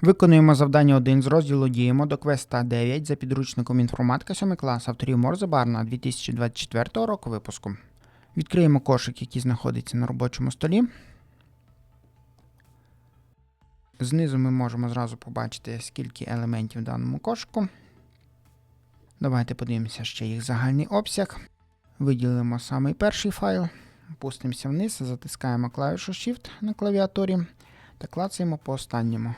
Виконуємо завдання 1 з розділу Діємо до квеста 9 за підручником інформатика 7 клас авторів Морзе Барна 2024 року випуску. Відкриємо кошик, який знаходиться на робочому столі. Знизу ми можемо зразу побачити, скільки елементів в даному кошику. Давайте подивимося ще їх загальний обсяг. Виділимо самий перший файл, опустимося вниз, затискаємо клавішу Shift на клавіатурі та клацаємо по останньому.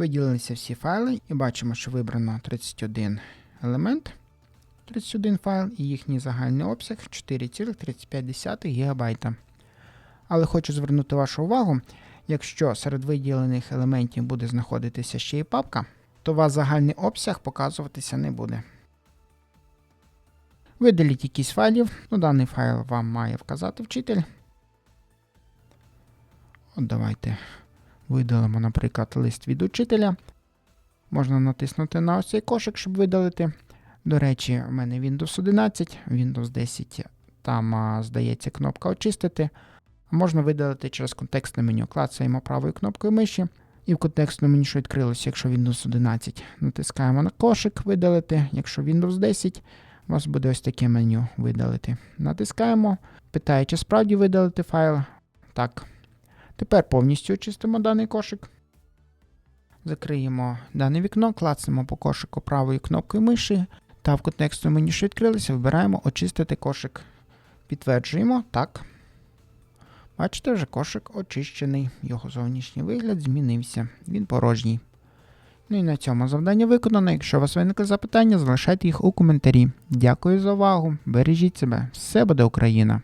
Виділилися всі файли і бачимо, що вибрано 31 елемент, 31 файл і їхній загальний обсяг 4,35 ГБ. Але хочу звернути вашу увагу, якщо серед виділених елементів буде знаходитися ще і папка, то вас загальний обсяг показуватися не буде. Видаліть якийсь файлів, ну даний файл вам має вказати вчитель. От давайте видалимо, наприклад, лист від учителя. Можна натиснути на ось цей кошик, щоб видалити. До речі, в мене Windows 11, Windows 10, там, здається, кнопка очистити. Можна видалити через контекстне меню. Клацаємо правою кнопкою миші. І в контекстному меню, що відкрилося, якщо Windows 11, натискаємо на кошик видалити. Якщо Windows 10, у вас буде ось таке меню видалити. Натискаємо. Питає, чи справді видалити файл. Так. Тепер повністю очистимо даний кошик. Закриємо дане вікно, клацнемо по кошику правою кнопкою миші та в контекстному меню, що відкрилося, вибираємо очистити кошик. Підтверджуємо так. Бачите, вже кошик очищений. Його зовнішній вигляд змінився. Він порожній. Ну і на цьому завдання виконано. Якщо у вас виникли запитання, залишайте їх у коментарі. Дякую за увагу. Бережіть себе. Все буде Україна!